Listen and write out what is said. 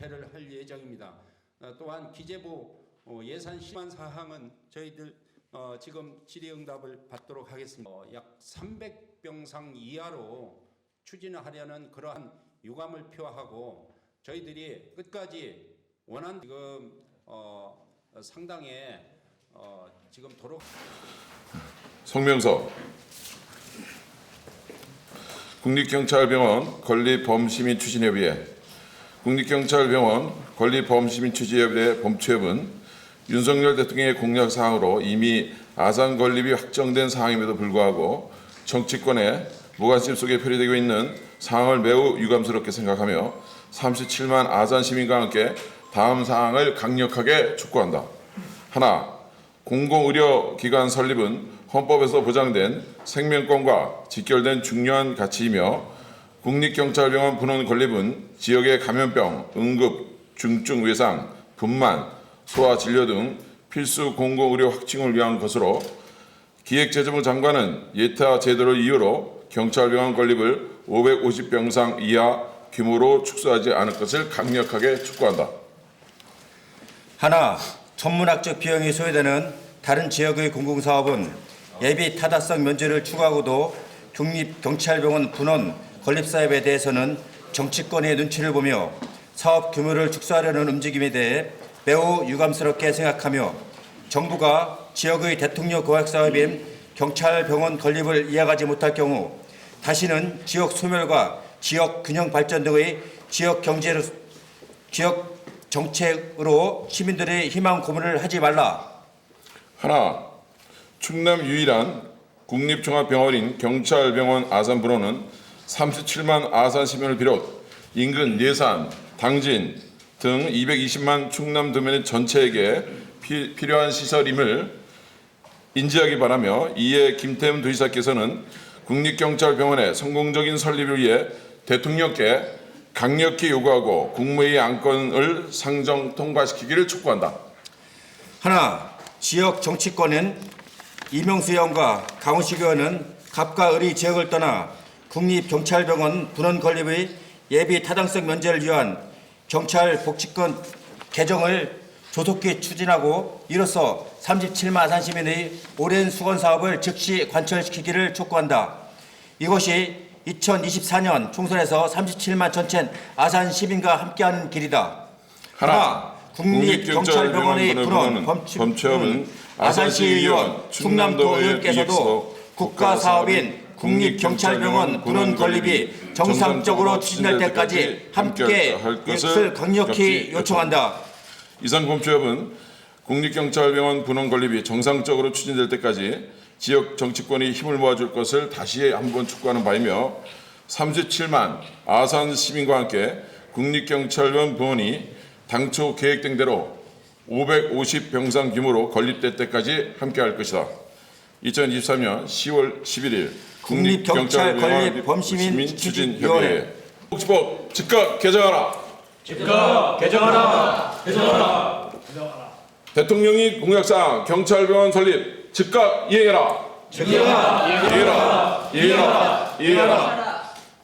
할 예정입니다. 어, 또한 기재부 어, 예산 시만 사항은 저희들 어, 지금 질의응답을 받도록 하겠습니다. 어, 약 300병상 이하로 추진하려는 그러한 유감을 표하고 저희들이 끝까지 원한 지금 어, 상당의 어, 지금 도로 성명서 국립경찰병원 건립 범시민 추진협의회 국립경찰병원 건립범시민 추진협의회 범추협은 윤석열 대통령의 공약 사항으로 이미 아산 건립이 확정된 사항임에도 불구하고 정치권의 무관심 속에 표리되고 있는 사항을 매우 유감스럽게 생각하며 37만 아산 시민과 함께 다음 사항을 강력하게 촉구한다. 하나, 공공의료기관 설립은 헌법에서 보장된 생명권과 직결된 중요한 가치이며 국립경찰병원 분원 건립은 지역의 감염병, 응급, 중증 외상, 분만, 소아 진료 등 필수 공공의료 확충을 위한 것으로 기획재정부 장관은 예타 제도를 이유로 경찰병원 건립을 550병상 이하 규모로 축소하지 않을 것을 강력하게 촉구한다. 하나, 천문학적 비용이 소요되는 다른 지역의 공공사업은 예비 타다성 면제를 추구하고도 국립경찰병원 분원 건립 사업에 대해서는 정치권의 눈치를 보며 사업 규모를 축소하려는 움직임에 대해 매우 유감스럽게 생각하며 정부가 지역의 대통령 공약 사업인 경찰병원 건립을 이어가지 못할 경우 다시는 지역 소멸과 지역 균형 발전 등의 지역 경제로 지역 정책으로 시민들의 희망 고문을 하지 말라. 하나, 충남 유일한 국립종합병원인 경찰병원 아산분원은 37만 아산 시민을 비롯 인근 예산, 당진 등 220만 충남 도민의 전체에게 피, 필요한 시설임을 인지하기 바라며 이에 김태흠 도지사께서는 국립경찰병원의 성공적인 설립을 위해 대통령께 강력히 요구하고 국무회의 안건을 상정 통과시키기를 촉구한다. 하나, 지역 정치권은 이명수 의원과 강훈식 의원은 갑과 을의 지역을 떠나 국립경찰병원 분원 건립의 예비 타당성 면제를 위한 경찰 복지권 개정을 조속히 추진하고 이로써 37만 아산 시민의 오랜 수건 사업을 즉시 관철시키기를 촉구한다. 이것이 2024년 총선에서 37만 전체 아산 시민과 함께하는 길이다. 하나, 국립경찰병원의 분원 범죄업은 아산시 의원, 충남도 의원께서도 국가사업인 국립경찰병원 분원 건립이 정상적으로 추진될 때까지 함께 할 것을 강력히 요청한다. 이상 범죄업은 국립경찰병원 분원 건립이 정상적으로 추진될 때까지 지역 정치권이 힘을 모아줄 것을 다시 한번 촉구하는 바이며 37만 아산 시민과 함께 국립경찰병원 분원이 당초 계획된 대로 550병상 규모로 건립될 때까지 함께할 것이다. 2023년 10월 11일 국립경찰 건립 범시민 추진협의회 복지법 즉각 개정하라. 대통령이 공약상 경찰병원 설립 즉각 이행해라. 이행해라. 이행해라. 이행해라. 이행해라.